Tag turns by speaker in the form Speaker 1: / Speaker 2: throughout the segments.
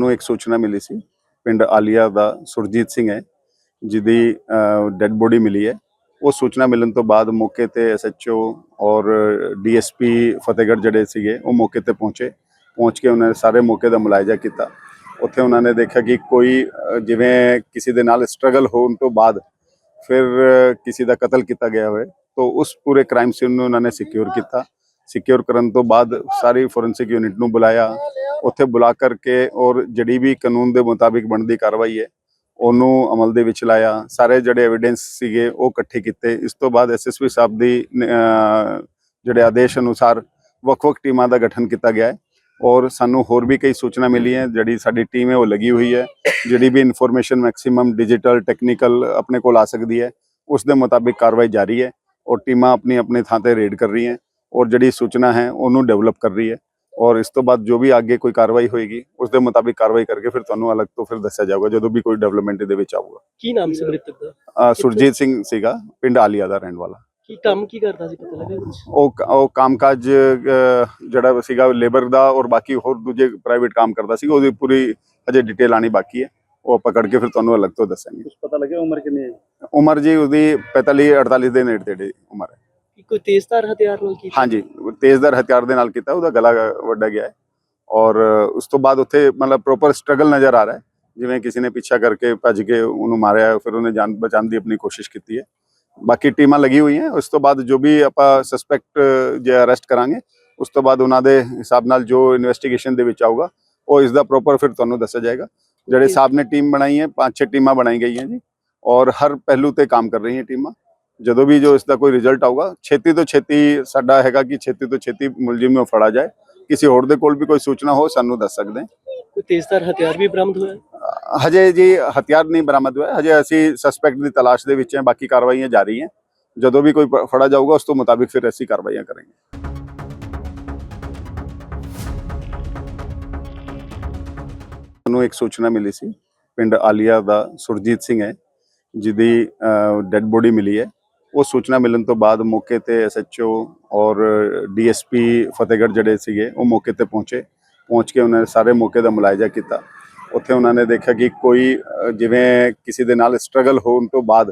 Speaker 1: ਨੂੰ ਇੱਕ ਸੂਚਨਾ ਮਿਲੀ ਸੀ। ਪਿੰਡ ਆਲੀਆ ਦਾ ਸੁਰਜੀਤ ਸਿੰਘ ਹੈ, ਜਿਹਦੀ ਡੈੱਡ ਬੋਡੀ ਮਿਲੀ ਹੈ। ਉਹ ਸੂਚਨਾ ਮਿਲਣ ਤੋਂ ਬਾਅਦ ਮੌਕੇ ਤੇ ਐਸਐਚਓ ਔਰ ਡੀਐਸਪੀ ਫਤਿਹਗੜ੍ਹ ਜਿਹੜੇ ਸੀਗੇ, ਉਹ ਮੌਕੇ ਤੇ ਪਹੁੰਚੇ। ਪਹੁੰਚ ਕੇ ਉਹਨਾਂ ਨੇ ਸਾਰੇ ਮੌਕੇ ਦਾ ਮੁਲਾਇਜ਼ਾ ਕੀਤਾ। ਉੱਥੇ ਉਹਨਾਂ ਨੇ ਦੇਖਿਆ ਕਿ ਕੋਈ ਜਿਵੇਂ ਕਿਸੇ ਦੇ ਨਾਲ ਸਟਰਗਲ ਹੋਣ ਤੋਂ ਬਾਅਦ ਫਿਰ ਕਿਸੇ ਦਾ ਕਤਲ ਕੀਤਾ ਗਿਆ ਹੋਵੇ, ਤਾਂ ਉਸ ਪੂਰੇ ਕ੍ਰਾਈਮ ਸੀਨ ਨੂੰ ਉਹਨਾਂ ਨੇ ਸਿਕਿਉਰ ਕੀਤਾ। ਸਿਕਿਉਰ ਕਰਨ ਤੋਂ ਬਾਅਦ ਸਾਰੀ ਫੋਰੈਂਸਿਕ ਯੂਨਿਟ ਨੂੰ ਬੁਲਾਇਆ। ਉੱਥੇ ਬੁਲਾ ਕਰਕੇ ਔਰ ਜਿਹੜੀ ਵੀ ਕਾਨੂੰਨ ਦੇ ਮੁਤਾਬਿਕ ਬਣਦੀ ਕਾਰਵਾਈ ਹੈ, ਉਹਨੂੰ ਅਮਲ ਦੇ ਵਿੱਚ ਲਾਇਆ। ਸਾਰੇ ਜਿਹੜੇ ਐਵੀਡੈਂਸ ਸੀਗੇ, ਉਹ ਇਕੱਠੇ ਕੀਤੇ। ਇਸ ਤੋਂ ਬਾਅਦ ਐਸਐਸਪੀ ਸਾਹਿਬ ਦੀ ਜਿਹੜੇ ਆਦੇਸ਼ ਅਨੁਸਾਰ ਵੱਖ-ਵੱਖ ਟੀਮਾਂ ਦਾ ਗਠਨ ਕੀਤਾ ਗਿਆ ਹੈ। ਔਰ ਸਾਨੂੰ ਹੋਰ ਵੀ ਕਈ ਸੂਚਨਾ ਮਿਲੀ ਹੈ, ਜਿਹੜੀ ਸਾਡੀ ਟੀਮ ਹੈ, ਉਹ ਲੱਗੀ ਹੋਈ ਹੈ। ਜਿਹੜੀ ਵੀ ਇਨਫੋਰਮੇਸ਼ਨ ਮੈਕਸਿਮਮ ਡਿਜੀਟਲ ਟੈਕਨੀਕਲ ਆਪਣੇ ਕੋਲ ਆ ਸਕਦੀ ਹੈ, ਉਸ ਦੇ ਮੁਤਾਬਿਕ ਕਾਰਵਾਈ ਜਾਰੀ ਹੈ। ਔਰ ਟੀਮਾਂ ਆਪਣੀ ਆਪਣੀ ਥਾਂ ਤੇ ਰੇਡ ਕਰ ਰਹੀਆਂ। ਔਰ ਜਿਹੜੀ ਸੂਚਨਾ ਹੈ ਉਹਨੂੰ ਡਿਵੈਲਪ ਕਰ ਰਹੀ ਹੈ। ਔਰ ਇਸ ਤੋਂ ਬਾਅਦ ਜੋ ਵੀ ਅੱਗੇ ਕੋਈ ਕਾਰਵਾਈ ਹੋਏਗੀ ਉਸ ਦੇ ਮੁਤਾਬਿਕ ਕਾਰਵਾਈ ਕਰਕੇ ਫਿਰ ਤੁਹਾਨੂੰ ਅਲੱਗ ਤੋਂ ਫਿਰ ਦੱਸਿਆ ਜਾਊਗਾ ਜਦੋਂ ਵੀ ਕੋਈ ਡਿਵੈਲਪਮੈਂਟ ਇਹਦੇ ਵਿੱਚ ਆਊਗਾ।
Speaker 2: ਕੀ ਨਾਮ ਸੀ ਮ੍ਰਿਤਕ ਦਾ?
Speaker 1: ਸੁਰਜੀਤ ਸਿੰਘ ਸੀਗਾ ਪਿੰਡ ਆਲੀਆ ਦਾ ਰਹਿਣ ਵਾਲਾ।
Speaker 2: ਕੀ ਕੰਮ ਕੀ ਕਰਦਾ ਸੀ ਪਤਾ ਲੱਗਾ ਕੁਝ
Speaker 1: ਉਹ ਉਹ ਕੰਮਕਾਜ ਜਿਹੜਾ ਸੀਗਾ ਲੇਬਰ ਦਾ ਔਰ ਬਾਕੀ ਹੋਰ ਦੂਜੇ ਪ੍ਰਾਈਵੇਟ ਕੰਮ ਕਰਦਾ ਸੀ ਉਹਦੀ ਪੂਰੀ ਅਜੇ ਡਿਟੇਲ ਆਣੀ ਬਾਕੀ ਹੈ। ਉਹ ਪਕੜ ਕੇ ਫਿਰ ਤੁਹਾਨੂੰ ਅਲੱਗ ਤੋਂ ਦੱਸਾਂਗੇ।
Speaker 3: ਕੁਝ ਪਤਾ ਲੱਗਿਆ ਉਮਰ ਕਿੰਨੀ ਹੈ?
Speaker 1: ਉਮਰ ਜੀ ਉਹਦੀ 45 48 ਦੇ ਨੇੜੇ ਤੇੜੇ ਉਮਰ ਹੈ।
Speaker 2: ਕੋਈ ਤੇਜ਼ਧਾਰ ਹਥਿਆਰ ਨਾਲ ਕੀ
Speaker 1: ਹਾਂਜੀ ਤੇਜ਼ਦਾਰ ਹਥਿਆਰ ਦੇ ਨਾਲ ਕੀਤਾ ਉਹਦਾ ਗਲਾ ਵੱਡਾ ਗਿਆ ਹੈ। ਔਰ ਉਸ ਤੋਂ ਬਾਅਦ ਉੱਥੇ ਮਤਲਬ ਪ੍ਰੋਪਰ ਸਟਰਗਲ ਨਜ਼ਰ ਆ ਰਿਹਾ ਹੈ। ਜਿਵੇਂ ਕਿਸੇ ਨੇ ਪਿੱਛਾ ਕਰਕੇ ਭੱਜ ਕੇ ਉਹਨੂੰ ਮਾਰਿਆ ਫਿਰ ਉਹਨੇ ਜਾਨ ਬਚਾਉਣ ਦੀ ਆਪਣੀ ਕੋਸ਼ਿਸ਼ ਕੀਤੀ ਹੈ। ਬਾਕੀ ਟੀਮਾਂ ਲੱਗੀ ਹੋਈਆਂ ਉਸ ਤੋਂ ਬਾਅਦ ਜੋ ਵੀ ਆਪਾਂ ਸਸਪੈਕਟ ਜੇ ਅਰੈਸਟ ਕਰਾਂਗੇ ਉਸ ਤੋਂ ਬਾਅਦ ਉਹਨਾਂ ਦੇ ਹਿਸਾਬ ਨਾਲ ਜੋ ਇਨਵੈਸਟੀਗੇਸ਼ਨ ਦੇ ਵਿੱਚ ਆਊਗਾ ਉਹ ਇਸ ਦਾ ਪ੍ਰੋਪਰ ਫਿਰ ਤੁਹਾਨੂੰ ਦੱਸਿਆ ਜਾਏਗਾ। ਜਿਹੜੇ ਸਾਹਿਬ ਨੇ ਟੀਮ ਬਣਾਈ ਹੈ ਪੰਜ ਛੇ ਟੀਮਾਂ ਬਣਾਈ ਗਈਆਂ ਜੀ। ਔਰ ਹਰ ਪਹਿਲੂ ਤੇ ਕੰਮ ਕਰ ਰਹੀਆਂ ਟੀਮਾਂ। ਜਦੋਂ ਵੀ ਜੋ ਇਸ ਦਾ ਕੋਈ ਰਿਜ਼ਲਟ ਆਊਗਾ ਛੇਤੀ ਤੋਂ ਛੇਤੀ ਸਾਡਾ ਹੈਗਾ ਕਿ ਛੇਤੀ ਤੋਂ ਛੇਤੀ ਮੁਲਜ਼ਮ ਨੂੰ ਫੜਾ ਜਾਏ। ਕਿਸੇ ਹੋਰ ਦੇ ਕੋਲ ਵੀ ਕੋਈ ਸੂਚਨਾ ਹੋ ਸਾਨੂੰ ਦੱਸ ਸਕਦੇ।
Speaker 2: ਕੋਈ ਤੇਜ਼ਧਾਰ ਹਥਿਆਰ ਵੀ ਬਰਾਮਦ ਹੋਇਆ?
Speaker 1: ਹਜੇ ਜੀ ਹਥਿਆਰ ਨਹੀਂ ਬਰਾਮਦ ਹੋਇਆ। ਹਜੇ ਅਸੀਂ ਸਸਪੈਕਟ ਦੀ ਤਲਾਸ਼ ਦੇ ਵਿੱਚ ਹਾਂ ਬਾਕੀ ਕਾਰਵਾਈਆਂ ਜਾਰੀ ਹੈ। ਜਦੋਂ ਵੀ ਕੋਈ ਫੜਾ ਜਾਊਗਾ ਉਸ ਤੋਂ ਮੁਤਾਬਿਕ ਫਿਰ ਅਸੀਂ ਕਾਰਵਾਈਆਂ ਕਰਾਂਗੇ। ਸਾਨੂੰ ਇੱਕ ਸੂਚਨਾ ਮਿਲੀ ਸੀ। ਪਿੰਡ ਆਲੀਆ ਦਾ ਸੁਰਜੀਤ ਸਿੰਘ ਹੈ ਜਿਹਦੀ ਡੈੱਡ ਬੋਡੀ ਮਿਲੀ ਹੈ। ਉਹ ਸੂਚਨਾ ਮਿਲਣ ਤੋਂ ਬਾਅਦ ਮੌਕੇ ਤੇ ਐਸਐਚਓ ਔਰ ਡੀਐਸਪੀ ਫਤਿਹਗੜ੍ਹ ਜਿਹੜੇ ਸੀਗੇ, ਉਹ ਮੌਕੇ ਤੇ ਪਹੁੰਚੇ। ਪਹੁੰਚ ਕੇ ਉਹਨਾਂ ਨੇ ਸਾਰੇ ਮੌਕੇ ਦਾ ਮੁਲਾਇਜ਼ਾ ਕੀਤਾ। ਉੱਥੇ ਉਹਨਾਂ ਨੇ ਦੇਖਿਆ ਕਿ ਕੋਈ ਜਿਵੇਂ ਕਿਸੇ ਦੇ ਨਾਲ ਸਟਰਗਲ ਹੋਣ ਤੋਂ ਬਾਅਦ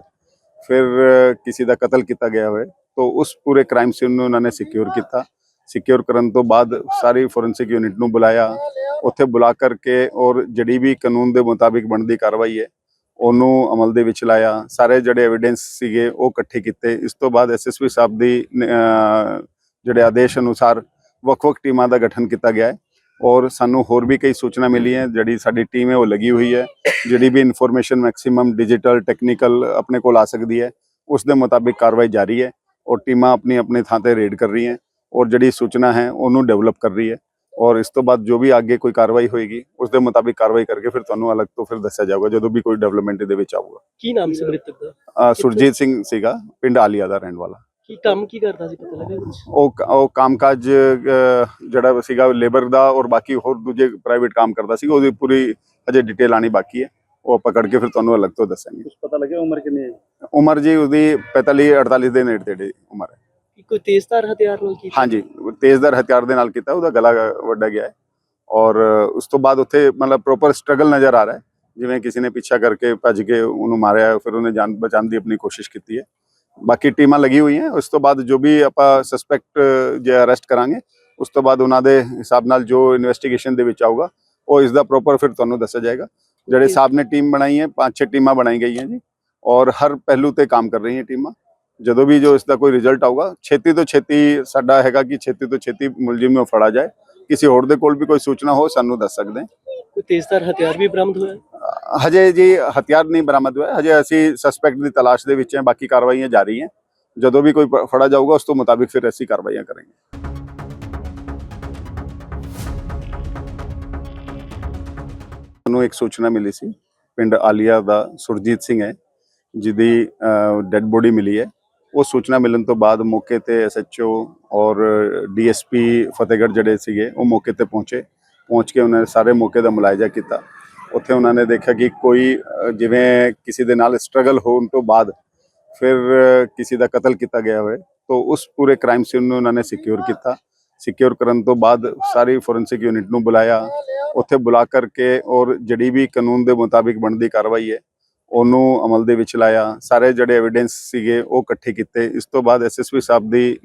Speaker 1: ਫਿਰ ਕਿਸੇ ਦਾ ਕਤਲ ਕੀਤਾ ਗਿਆ ਹੋਵੇ, ਤਾਂ ਉਸ ਪੂਰੇ ਕ੍ਰਾਈਮ ਸੀਨ ਨੂੰ ਉਹਨਾਂ ਨੇ ਸਿਕਿਉਰ ਕੀਤਾ। ਸਿਕਿਉਰ ਕਰਨ ਤੋਂ ਬਾਅਦ ਸਾਰੀ ਫੋਰੈਂਸਿਕ ਯੂਨਿਟ ਨੂੰ ਬੁਲਾਇਆ। ਉੱਥੇ ਬੁਲਾ ਕਰਕੇ ਔਰ ਜਿਹੜੀ ਵੀ ਕਾਨੂੰਨ ਦੇ ਮੁਤਾਬਿਕ ਬਣਦੀ ਕਾਰਵਾਈ ਹੈ ਉਹਨੂੰ ਅਮਲ ਦੇ ਵਿੱਚ ਲਾਇਆ। ਸਾਰੇ ਜਿਹੜੇ ਐਵੀਡੈਂਸ ਸੀਗੇ ਉਹ ਇਕੱਠੇ ਕੀਤੇ। ਇਸ ਤੋਂ ਬਾਅਦ ਐਸਐਸਪੀ ਸਾਹਿਬ ਦੀ ਜਿਹੜੇ ਆਦੇਸ਼ ਅਨੁਸਾਰ ਵੱਖ-ਵੱਖ ਟੀਮਾਂ ਦਾ ਗਠਨ ਕੀਤਾ ਗਿਆ ਹੈ। ਔਰ ਸਾਨੂੰ ਹੋਰ ਵੀ ਕਈ ਸੂਚਨਾ ਮਿਲੀ ਹੈ, ਜਿਹੜੀ ਸਾਡੀ ਟੀਮ ਹੈ ਉਹ ਲੱਗੀ ਹੋਈ ਹੈ, ਜਿਹੜੀ ਵੀ ਇਨਫੋਰਮੇਸ਼ਨ ਮੈਕਸਿਮਮ ਡਿਜੀਟਲ ਟੈਕਨੀਕਲ ਆਪਣੇ ਕੋਲ ਆ ਸਕਦੀ ਹੈ, ਉਸ ਦੇ ਮੁਤਾਬਿਕ ਕਾਰਵਾਈ ਜਾਰੀ ਹੈ। ਔਰ ਟੀਮਾਂ ਆਪਣੀ ਆਪਣੀ ਥਾਂ ਤੇ ਰੇਡ ਕਰ ਰਹੀਆਂ। ਔਰ ਜਿਹੜੀ ਸੂਚਨਾ ਹੈ, ਉਹਨੂੰ ਡਿਵੈਲਪ ਕਰ ਰਹੀ ਹੈ। ਔਰ ਇਸ ਤੋਂ ਬਾਅਦ ਜੋ ਵੀ ਅੱਗੇ ਕੋਈ ਕਾਰਵਾਈ ਹੋਏਗੀ ਉਸ ਦੇ ਮੁਤਾਬਿਕ ਕਾਰਵਾਈ ਕਰਕੇ ਫਿਰ ਤੁਹਾਨੂੰ ਅਲੱਗ ਤੋਂ ਫਿਰ ਦੱਸਿਆ ਜਾਊਗਾ ਜਦੋਂ ਵੀ ਕੋਈ ਡਿਵੈਲਪਮੈਂਟ ਇਹਦੇ ਵਿੱਚ ਆਊਗਾ।
Speaker 2: ਕੀ ਨਾਮ ਸੀ ਮ੍ਰਿਤਕ ਦਾ?
Speaker 1: ਅ, ਸੁਰਜੀਤ ਸਿੰਘ ਸੀਗਾ ਪਿੰਡ ਆਲੀਆ ਦਾ ਰਹਿਣ ਵਾਲਾ।
Speaker 2: ਕੀ ਕੰਮ ਕੀ ਕਰਦਾ ਸੀ ਪਤਾ ਲੱਗਾ ਕੁਝ
Speaker 1: ਉਹ ਉਹ ਕੰਮਕਾਜ ਜਿਹੜਾ ਸੀਗਾ ਲੇਬਰ ਦਾ ਔਰ ਬਾਕੀ ਹੋਰ ਦੂਜੇ ਪ੍ਰਾਈਵੇਟ ਕੰਮ ਕਰਦਾ ਸੀ ਉਹਦੀ ਪੂਰੀ ਅਜੇ ਡਿਟੇਲ ਆਣੀ ਬਾਕੀ ਹੈ। ਉਹ ਪਕੜ ਕੇ ਫਿਰ ਤੁਹਾਨੂੰ ਅਲੱਗ ਤੋਂ ਦੱਸਾਂਗੇ।
Speaker 3: ਕੁਝ ਪਤਾ ਲੱਗਿਆ ਉਮਰ ਕਿੰਨੀ ਹੈ?
Speaker 1: ਉਮਰ ਜੀ ਉਹਦੀ 45 48 ਦੇ ਨੇੜੇ ਤੇੜੇ ਉਮਰ ਹੈ।
Speaker 2: ਕੀ ਕੋਈ ਤੇਜ਼ਧਾਰ ਹਥਿਆਰ ਨਾਲ ਕੀ
Speaker 1: ਹਾਂਜੀ। ਤੇਜ਼ਦਾਰ ਹਥਿਆਰ ਦੇ ਨਾਲ ਕੀਤਾ ਉਹਦਾ ਗਲਾ ਵੱਡਾ ਗਿਆ ਹੈ। ਔਰ ਉਸ ਤੋਂ ਬਾਅਦ ਉੱਥੇ ਮਤਲਬ ਪ੍ਰੋਪਰ ਸਟਰਗਲ ਨਜ਼ਰ ਆ ਰਿਹਾ ਹੈ। ਜਿਵੇਂ ਕਿਸੇ ਨੇ ਪਿੱਛਾ ਕਰਕੇ ਭੱਜ ਕੇ ਉਹਨੂੰ ਮਾਰਿਆ ਫਿਰ ਉਹਨੇ ਜਾਨ ਬਚਾਉਣ ਦੀ ਆਪਣੀ ਕੋਸ਼ਿਸ਼ ਕੀਤੀ ਹੈ। ਬਾਕੀ ਟੀਮਾਂ ਲੱਗੀ ਹੋਈਆਂ ਉਸ ਤੋਂ ਬਾਅਦ ਜੋ ਵੀ ਆਪਾਂ ਸਸਪੈਕਟ ਜੇ ਅਰੈਸਟ ਕਰਾਂਗੇ ਉਸ ਤੋਂ ਬਾਅਦ ਉਹਨਾਂ ਦੇ ਹਿਸਾਬ ਨਾਲ ਜੋ ਇਨਵੈਸਟੀਗੇਸ਼ਨ ਦੇ ਵਿੱਚ ਆਊਗਾ ਉਹ ਇਸ ਦਾ ਪ੍ਰੋਪਰ ਫਿਰ ਤੁਹਾਨੂੰ ਦੱਸਿਆ ਜਾਏਗਾ। ਜਿਹੜੇ ਸਾਹਿਬ ਨੇ ਟੀਮ ਬਣਾਈ ਹੈ ਪੰਜ ਛੇ ਟੀਮਾਂ ਬਣਾਈ ਗਈਆਂ ਜੀ। ਔਰ ਹਰ ਪਹਿਲੂ ਤੇ ਕੰਮ ਕਰ ਰਹੀਆਂ ਟੀਮਾਂ। ਜਦੋਂ ਵੀ ਜੋ ਇਸ ਦਾ ਕੋਈ ਰਿਜ਼ਲਟ ਆਊਗਾ ਛੇਤੀ ਤੋਂ ਛੇਤੀ ਸਾਡਾ ਹੈਗਾ ਕਿ ਛੇਤੀ ਤੋਂ ਛੇਤੀ ਮੁਲਜ਼ਮ ਨੂੰ ਫੜਾ ਜਾਏ। ਕਿਸੇ ਹੋਰ ਦੇ ਕੋਲ ਵੀ ਕੋਈ ਸੂਚਨਾ ਹੋ ਸਾਨੂੰ ਦੱਸ ਸਕਦੇ ਹੈ।
Speaker 2: ਕੋਈ ਤੇਜ਼ਧਾਰ ਹਥਿਆਰ ਵੀ ਬਰਾਮਦ ਹੋਇਆ?
Speaker 1: ਅ, ਹਜੇ ਜੀ ਹਥਿਆਰ ਨਹੀਂ ਬਰਾਮਦ ਹੋਇਆ। ਹਜੇ ਅਸੀਂ ਸਸਪੈਕਟ ਦੀ ਤਲਾਸ਼ ਦੇ ਵਿੱਚ ਹਾਂ ਬਾਕੀ ਕਾਰਵਾਈਆਂ ਜਾਰੀ ਹੈ। ਜਦੋਂ ਵੀ ਕੋਈ ਫੜਾ ਜਾਊਗਾ ਉਸ ਤੋਂ ਮੁਤਾਬਿਕ ਫਿਰ ਅਸੀਂ ਕਾਰਵਾਈਆਂ ਕਰਾਂਗੇ। ਨੂੰ ਇੱਕ ਸੂਚਨਾ ਮਿਲੀ ਸੀ। ਪਿੰਡ ਆਲੀਆ ਦਾ ਸੁਰਜੀਤ ਸਿੰਘ ਹੈ ਜਿਹਦੀ ਡੈੱਡ ਬੋਡੀ ਮਿਲੀ ਹੈ। ਉਹ ਸੂਚਨਾ ਮਿਲਣ ਤੋਂ ਬਾਅਦ ਮੌਕੇ ਤੇ ਐਸਐਚਓ ਔਰ ਡੀਐਸਪੀ ਫਤਿਹਗੜ੍ਹ ਜਿਹੜੇ ਸੀਗੇ, ਉਹ ਮੌਕੇ ਤੇ ਪਹੁੰਚੇ। ਪਹੁੰਚ ਕੇ ਉਹਨਾਂ ਨੇ ਸਾਰੇ ਮੌਕੇ ਦਾ ਮੁਲਾਇਜ਼ਾ ਕੀਤਾ। ਉੱਥੇ ਉਹਨਾਂ ਨੇ ਦੇਖਿਆ ਕਿ ਕੋਈ ਜਿਵੇਂ ਕਿਸੇ ਦੇ ਨਾਲ ਸਟਰਗਲ ਹੋਣ ਤੋਂ ਬਾਅਦ ਫਿਰ ਕਿਸੇ ਦਾ ਕਤਲ ਕੀਤਾ ਗਿਆ ਹੋਵੇ, ਤਾਂ ਉਸ ਪੂਰੇ ਕ੍ਰਾਈਮ ਸੀਨ ਨੂੰ ਉਹਨਾਂ ਨੇ ਸਿਕਿਉਰ ਕੀਤਾ। ਸਿਕਿਉਰ ਕਰਨ ਤੋਂ ਬਾਅਦ ਸਾਰੀ ਫੋਰੈਂਸਿਕ ਯੂਨਿਟ ਨੂੰ ਬੁਲਾਇਆ। ਉੱਥੇ ਬੁਲਾ ਕਰਕੇ ਔਰ ਜਿਹੜੀ ਵੀ ਕਾਨੂੰਨ ਦੇ ਮੁਤਾਬਿਕ ਬਣਦੀ ਕਾਰਵਾਈ ਹੈ ਉਹਨੂੰ ਅਮਲ ਦੇ ਵਿੱਚ ਲਾਇਆ। ਸਾਰੇ ਜਿਹੜੇ ਐਵੀਡੈਂਸ ਸੀਗੇ ਉਹ ਇਕੱਠੇ ਕੀਤੇ। ਇਸ ਤੋਂ ਬਾਅਦ ਐਸਐਸਪੀ ਸਾਹਿਬ ਦੀ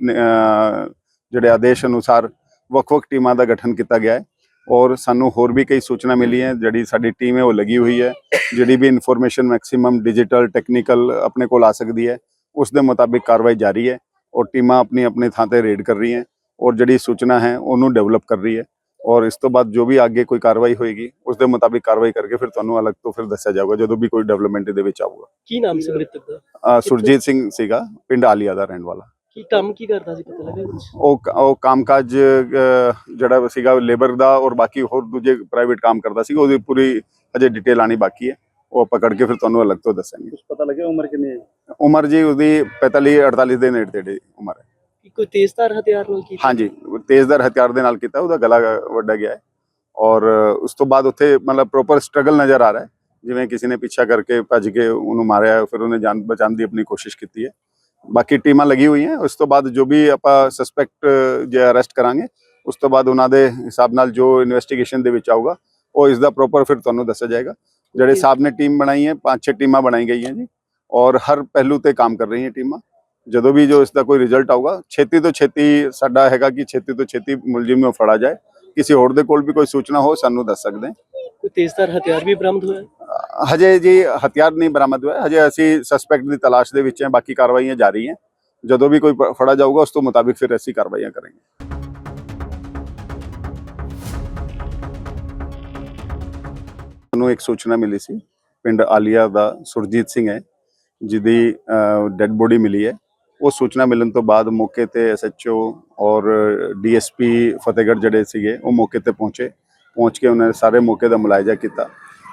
Speaker 1: ਜਿਹੜੇ ਆਦੇਸ਼ ਅਨੁਸਾਰ ਵੱਖ-ਵੱਖ ਟੀਮਾਂ ਦਾ ਗਠਨ ਕੀਤਾ ਗਿਆ ਹੈ। ਔਰ ਸਾਨੂੰ ਹੋਰ ਵੀ ਕਈ ਸੂਚਨਾ ਮਿਲੀ ਹੈ, ਜਿਹੜੀ ਸਾਡੀ ਟੀਮ ਹੈ ਉਹ ਲੱਗੀ ਹੋਈ ਹੈ, ਜਿਹੜੀ ਵੀ ਇਨਫੋਰਮੇਸ਼ਨ ਮੈਕਸਿਮਮ ਡਿਜੀਟਲ ਟੈਕਨੀਕਲ ਆਪਣੇ ਕੋਲ ਆ ਸਕਦੀ ਹੈ, ਉਸ ਦੇ ਮੁਤਾਬਿਕ ਕਾਰਵਾਈ ਜਾਰੀ ਹੈ। ਔਰ ਟੀਮਾਂ ਆਪਣੀ ਆਪਣੀ ਥਾਂ ਤੇ ਰੇਡ ਕਰ ਰਹੀ ਹੈ ਔਰ ਜਿਹੜੀ ਸੂਚਨਾ ਹੈ, ਉਹਨੂੰ ਡਿਵੈਲਪ ਕਰ ਰਹੀ ਹੈ। ਔਰ ਇਸ ਤੋਂ ਬਾਅਦ ਜੋ ਵੀ ਅੱਗੇ ਕੋਈ ਕਾਰਵਾਈ ਹੋਏਗੀ ਉਸ ਦੇ ਮੁਤਾਬਿਕ ਕਾਰਵਾਈ ਕਰਕੇ ਫਿਰ ਤੁਹਾਨੂੰ ਅਲੱਗ ਤੋਂ ਫਿਰ ਦੱਸਿਆ ਜਾਊਗਾ ਜਦੋਂ ਵੀ ਕੋਈ ਡਿਵੈਲਪਮੈਂਟ ਦੇ ਵਿੱਚ ਆਊਗਾ।
Speaker 2: ਕੀ ਨਾਮ ਸੀ ਮ੍ਰਿਤਕ ਦਾ?
Speaker 1: ਸੁਰਜੀਤ ਸਿੰਘ ਸੀਗਾ ਪਿੰਡ ਆਲੀਆ ਦਾ ਰਹਿਣ ਵਾਲਾ।
Speaker 2: ਕੀ ਕੰਮ ਕੀ ਕਰਦਾ ਸੀ ਪਤਾ ਲੱਗਾ ਕੁਝ
Speaker 1: ਉਹ ਉਹ ਕੰਮਕਾਜ ਜਿਹੜਾ ਸੀਗਾ ਲੇਬਰ ਦਾ ਔਰ ਬਾਕੀ ਹੋਰ ਦੂਜੇ ਪ੍ਰਾਈਵੇਟ ਕੰਮ ਕਰਦਾ ਸੀ ਉਹਦੀ ਪੂਰੀ ਅਜੇ ਡਿਟੇਲ ਆਣੀ ਬਾਕੀ ਹੈ। ਉਹ ਪਕੜ ਕੇ ਫਿਰ ਤੁਹਾਨੂੰ ਅਲੱਗ ਤੋਂ ਦੱਸਾਂਗੇ।
Speaker 3: ਕੁਝ ਪਤਾ ਲੱਗਿਆ ਉਮਰ ਕਿੰਨੀ ਹੈ?
Speaker 1: ਉਮਰ ਜੀ ਉਹਦੀ 45 48 ਦੇ ਨੇੜੇ ਤੇੜੇ ਉਮਰ ਹੈ।
Speaker 2: ਕੋਈ ਤੇਜ਼ਧਾਰ ਹਥਿਆਰ ਨਾਲ ਕੀਤਾ?
Speaker 1: ਹਾਂਜੀ ਤੇਜ਼ਦਾਰ ਹਥਿਆਰ ਦੇ ਨਾਲ ਕੀਤਾ ਉਹਦਾ ਗਲਾ ਵੱਡਾ ਗਿਆ ਹੈ। ਔਰ ਉਸ ਤੋਂ ਬਾਅਦ ਉੱਥੇ ਮਤਲਬ ਪ੍ਰੋਪਰ ਸਟਰਗਲ ਨਜ਼ਰ ਆ ਰਿਹਾ ਹੈ। ਜਿਵੇਂ ਕਿਸੇ ਨੇ ਪਿੱਛਾ ਕਰਕੇ ਭੱਜ ਕੇ ਉਹਨੂੰ ਮਾਰਿਆ ਫਿਰ ਉਹਨੇ ਜਾਨ ਬਚਾਉਣ ਦੀ ਆਪਣੀ ਕੋਸ਼ਿਸ਼ ਕੀਤੀ ਹੈ। ਬਾਕੀ ਟੀਮਾਂ ਲੱਗੀ ਹੋਈਆਂ ਉਸ ਤੋਂ ਬਾਅਦ ਜੋ ਵੀ ਆਪਾਂ ਸਸਪੈਕਟ ਜੇ ਅਰੈਸਟ ਕਰਾਂਗੇ ਉਸ ਤੋਂ ਬਾਅਦ ਉਹਨਾਂ ਦੇ ਹਿਸਾਬ ਨਾਲ ਜੋ ਇਨਵੈਸਟੀਗੇਸ਼ਨ ਦੇ ਵਿੱਚ ਆਊਗਾ ਉਹ ਇਸ ਦਾ ਪ੍ਰੋਪਰ ਫਿਰ ਤੁਹਾਨੂੰ ਦੱਸਿਆ ਜਾਏਗਾ। ਜਿਹੜੇ ਸਾਹਿਬ ਨੇ ਟੀਮ ਬਣਾਈ ਹੈ ਪੰਜ ਛੇ ਟੀਮਾਂ ਬਣਾਈ ਗਈਆਂ ਜੀ। ਔਰ ਹਰ ਪਹਿਲੂ ਤੇ ਕੰਮ ਕਰ ਰਹੀਆਂ ਟੀਮਾਂ। ਜਦੋਂ ਵੀ ਜੋ ਇਸ ਦਾ ਕੋਈ ਰਿਜ਼ਲਟ ਆਊਗਾ ਛੇਤੀ ਤੋਂ ਛੇਤੀ ਸਾਡਾ ਹੈਗਾ ਕਿ ਛੇਤੀ ਤੋਂ ਛੇਤੀ ਮੁਲਜ਼ਮ ਨੂੰ ਫੜਾ ਜਾਏ। ਕਿਸੇ ਹੋਰ ਦੇ ਕੋਲ ਵੀ ਕੋਈ ਸੂਚਨਾ ਹੋ ਸਾਨੂੰ ਦੱਸ ਸਕਦੇ।
Speaker 2: ਕੋਈ ਤੇਜ਼ਧਾਰ ਹਥਿਆਰ ਵੀ ਬਰਾਮਦ ਹੋਇਆ?
Speaker 1: ਹਜੇ ਜੀ ਹਥਿਆਰ ਨਹੀਂ ਬਰਾਮਦ ਹੋਇਆ। ਹਜੇ ਅਸੀਂ ਸਸਪੈਕਟ ਦੀ ਤਲਾਸ਼ ਦੇ ਵਿੱਚ ਹਾਂ ਬਾਕੀ ਕਾਰਵਾਈਆਂ ਜਾਰੀ ਹੈ। ਜਦੋਂ ਵੀ ਕੋਈ ਫੜਾ ਜਾਊਗਾ ਉਸ ਤੋਂ ਮੁਤਾਬਿਕ ਫਿਰ ਅਸੀਂ ਕਾਰਵਾਈਆਂ ਕਰਾਂਗੇ। ਸਾਨੂੰ ਇੱਕ ਸੂਚਨਾ ਮਿਲੀ ਸੀ। ਪਿੰਡ ਆਲੀਆ ਦਾ ਸੁਰਜੀਤ ਸਿੰਘ ਹੈ ਜਿਹਦੀ ਡੈੱਡ ਬੋਡੀ ਮਿਲੀ ਹੈ। ਉਹ ਸੂਚਨਾ ਮਿਲਣ ਤੋਂ ਬਾਅਦ ਮੌਕੇ ਤੇ ਐਸਐਚਓ ਔਰ ਡੀਐਸਪੀ ਫਤਿਹਗੜ੍ਹ ਜਿਹੜੇ ਸੀਗੇ, ਉਹ ਮੌਕੇ ਤੇ ਪਹੁੰਚੇ। ਪਹੁੰਚ ਕੇ ਉਹਨਾਂ ਨੇ ਸਾਰੇ ਮੌਕੇ ਦਾ ਮੁਲਾਇਜ਼ਾ ਕੀਤਾ।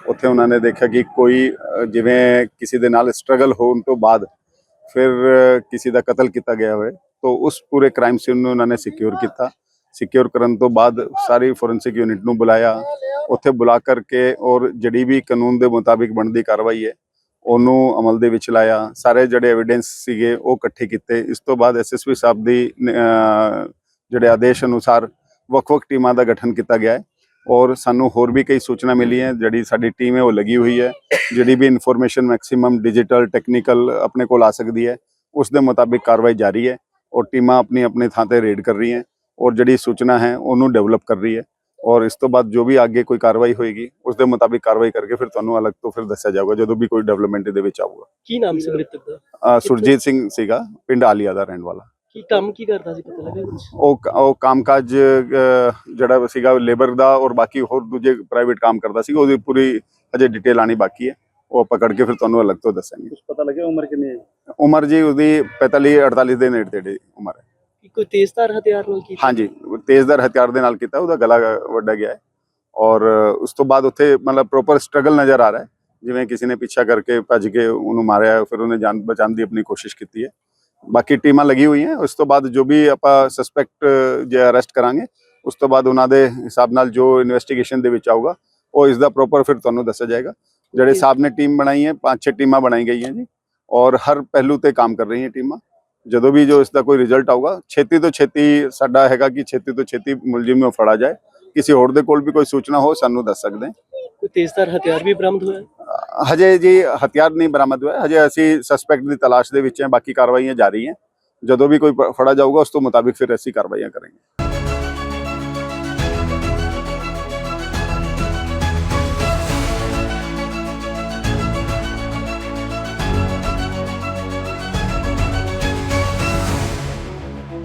Speaker 1: ਉੱਥੇ ਉਹਨਾਂ ਨੇ ਦੇਖਿਆ ਕਿ ਕੋਈ ਜਿਵੇਂ ਕਿਸੇ ਦੇ ਨਾਲ ਸਟਰਗਲ ਹੋਣ ਤੋਂ ਬਾਅਦ ਫਿਰ ਕਿਸੇ ਦਾ ਕਤਲ ਕੀਤਾ ਗਿਆ ਹੋਵੇ, ਤਾਂ ਉਸ ਪੂਰੇ ਕ੍ਰਾਈਮ ਸੀਨ ਨੂੰ ਉਹਨਾਂ ਨੇ ਸਿਕਿਉਰ ਕੀਤਾ। ਸਿਕਿਉਰ ਕਰਨ ਤੋਂ ਬਾਅਦ ਸਾਰੀ ਫੋਰੈਂਸਿਕ ਯੂਨਿਟ ਨੂੰ ਬੁਲਾਇਆ। ਉੱਥੇ ਬੁਲਾ ਕਰਕੇ ਔਰ ਜਿਹੜੀ ਵੀ ਕਾਨੂੰਨ ਦੇ ਮੁਤਾਬਿਕ ਬਣਦੀ ਕਾਰਵਾਈ ਹੈ ਉਹਨੂੰ ਅਮਲ ਦੇ ਵਿੱਚ ਲਾਇਆ। ਸਾਰੇ ਜਿਹੜੇ ਐਵੀਡੈਂਸ ਸੀਗੇ ਉਹ ਇਕੱਠੇ ਕੀਤੇ। ਇਸ ਤੋਂ ਬਾਅਦ ਐਸਐਸਪੀ ਸਾਹਿਬ ਦੀ ਜਿਹੜੇ ਆਦੇਸ਼ ਅਨੁਸਾਰ ਵੱਖ-ਵੱਖ ਟੀਮਾਂ ਦਾ ਗਠਨ ਕੀਤਾ ਗਿਆ ਹੈ। ਔਰ ਸਾਨੂੰ ਹੋਰ ਵੀ ਕਈ ਸੂਚਨਾ ਮਿਲੀ ਹੈ, ਜਿਹੜੀ ਸਾਡੀ ਟੀਮ ਹੈ ਉਹ ਲੱਗੀ ਹੋਈ ਹੈ, ਜਿਹੜੀ ਵੀ ਇਨਫੋਰਮੇਸ਼ਨ ਮੈਕਸਿਮਮ ਡਿਜੀਟਲ ਟੈਕਨੀਕਲ ਆਪਣੇ ਕੋਲ ਆ ਸਕਦੀ ਹੈ, ਉਸ ਦੇ ਮੁਤਾਬਿਕ ਕਾਰਵਾਈ ਜਾਰੀ ਹੈ। ਔਰ ਟੀਮਾਂ ਆਪਣੀ ਆਪਣੀ ਥਾਂ ਤੇ ਰੇਡ ਕਰ ਰਹੀਆਂ। ਔਰ ਜਿਹੜੀ ਸੂਚਨਾ ਹੈ ਉਹਨੂੰ ਡਿਵੈਲਪ ਕਰ ਰਹੀ ਹੈ। ਔਰ ਇਸ ਤੋਂ ਬਾਅਦ ਜੋ ਵੀ ਅੱਗੇ ਕੋਈ ਕਾਰਵਾਈ ਹੋਏਗੀ ਉਸ ਦੇ ਮੁਤਾਬਿਕ ਕਾਰਵਾਈ ਕਰਕੇ ਫਿਰ ਤੁਹਾਨੂੰ ਅਲੱਗ ਤੋਂ ਫਿਰ ਦੱਸਿਆ ਜਾਊਗਾ ਜਦੋਂ ਵੀ ਕੋਈ ਡਿਵੈਲਪਮੈਂਟ ਦੇ ਵਿੱਚ ਆਊਗਾ।
Speaker 2: ਕੀ ਨਾਮ ਸੀ ਮ੍ਰਿਤਕ ਦਾ
Speaker 1: ਅ, ਸੁਰਜੀਤ ਸਿੰਘ ਸੀਗਾ ਪਿੰਡ ਆਲੀਆ ਦਾ ਰਹਿਣ ਵਾਲਾ।
Speaker 2: ਕੀ ਕੰਮ ਕੀ ਕਰਦਾ ਸੀ ਪਤਾ ਲੱਗਾ ਕੁਝ
Speaker 1: ਉਹ ਕ- ਉਹ ਕੰਮਕਾਜ ਅ, ਜਿਹੜਾ ਸੀਗਾ ਲੇਬਰ ਦਾ ਔਰ ਬਾਕੀ ਹੋਰ ਦੂਜੇ ਪ੍ਰਾਈਵੇਟ ਕੰਮ ਕਰਦਾ ਸੀ ਉਹਦੀ ਪੂਰੀ ਅਜੇ ਡਿਟੇਲ ਆਣੀ ਬਾਕੀ ਹੈ। ਉਹ ਪਕੜ ਕੇ ਫਿਰ ਤੁਹਾਨੂੰ ਅਲੱਗ ਤੋਂ ਦੱਸਾਂਗੇ।
Speaker 3: ਕੁਝ ਪਤਾ ਲੱਗਿਆ ਉਮਰ ਕਿੰਨੀ ਹੈ?
Speaker 1: ਉਮਰ ਜੀ ਉਹਦੀ 45 48 ਦੇ ਨੇੜੇ ਤੇੜੇ ਉਮਰ ਹੈ।
Speaker 2: ਕੋਈ ਤੇਜ਼ਧਾਰ ਹਥਿਆਰ ਨਾਲ ਕੀਤਾ?
Speaker 1: ਹਾਂਜੀ ਤੇਜ਼ਦਾਰ ਹਥਿਆਰ ਦੇ ਨਾਲ ਕੀਤਾ ਉਹਦਾ ਗਲਾ ਵੱਡਾ ਗਿਆ ਹੈ। ਔਰ ਉਸ ਤੋਂ ਬਾਅਦ ਉੱਥੇ ਮਤਲਬ ਪ੍ਰੋਪਰ ਸਟਰਗਲ ਨਜ਼ਰ ਆ ਰਿਹਾ ਹੈ। ਜਿਵੇਂ ਕਿਸੇ ਨੇ ਪਿੱਛਾ ਕਰਕੇ ਭੱਜ ਕੇ ਉਹਨੂੰ ਮਾਰਿਆ ਫਿਰ ਉਹਨੇ ਜਾਨ ਬਚਾਉਣ ਦੀ ਆਪਣੀ ਕੋਸ਼ਿਸ਼ ਕੀਤੀ ਹੈ। ਬਾਕੀ ਟੀਮਾਂ ਲੱਗੀ ਹੋਈਆਂ ਉਸ ਤੋਂ ਬਾਅਦ ਜੋ ਵੀ ਆਪਾਂ ਸਸਪੈਕਟ ਜੇ ਅਰੈਸਟ ਕਰਾਂਗੇ ਉਸ ਤੋਂ ਬਾਅਦ ਉਹਨਾਂ ਦੇ ਹਿਸਾਬ ਨਾਲ ਜੋ ਇਨਵੈਸਟੀਗੇਸ਼ਨ ਦੇ ਵਿੱਚ ਆਊਗਾ ਉਹ ਇਸ ਦਾ ਪ੍ਰੋਪਰ ਫਿਰ ਤੁਹਾਨੂੰ ਦੱਸਿਆ ਜਾਏਗਾ। ਜਿਹੜੇ ਸਾਹਿਬ ਨੇ ਟੀਮ ਬਣਾਈ ਹੈ ਪੰਜ ਛੇ ਟੀਮਾਂ ਬਣਾਈ ਗਈਆਂ ਜੀ। ਔਰ ਹਰ ਪਹਿਲੂ ਤੇ ਕੰਮ ਕਰ ਰਹੀਆਂ ਟੀਮਾਂ। ਜਦੋਂ ਵੀ ਜੋ ਇਸ ਦਾ ਕੋਈ ਰਿਜ਼ਲਟ ਆਊਗਾ ਛੇਤੀ ਤੋਂ ਛੇਤੀ ਸਾਡਾ ਹੈਗਾ ਕਿ ਛੇਤੀ ਤੋਂ ਛੇਤੀ ਮੁਲਜ਼ਮ ਨੂੰ ਫੜਾ ਜਾਏ। ਕਿਸੇ ਹੋਰ ਦੇ ਕੋਲ ਵੀ ਕੋਈ ਸੂਚਨਾ ਹੋ ਸਾਨੂੰ ਦੱਸ ਸਕਦੇ ਹੈ।
Speaker 2: ਕੋਈ ਤੇਜ਼ਧਾਰ ਹਥਿਆਰ ਵੀ ਬਰਾਮਦ ਹੋਇਆ?
Speaker 1: ਅ, ਹਜੇ ਜੀ ਹਥਿਆਰ ਨਹੀਂ ਬਰਾਮਦ ਹੋਇਆ। ਹਜੇ ਅਸੀਂ ਸਸਪੈਕਟ ਦੀ ਤਲਾਸ਼ ਦੇ ਵਿੱਚ ਹਾਂ ਬਾਕੀ ਕਾਰਵਾਈਆਂ ਜਾਰੀ ਹੈ। ਜਦੋਂ ਵੀ ਕੋਈ ਫੜਾ ਜਾਊਗਾ ਉਸ ਤੋਂ ਮੁਤਾਬਿਕ ਫਿਰ ਅਸੀਂ ਕਾਰਵਾਈਆਂ ਕਰਾਂਗੇ।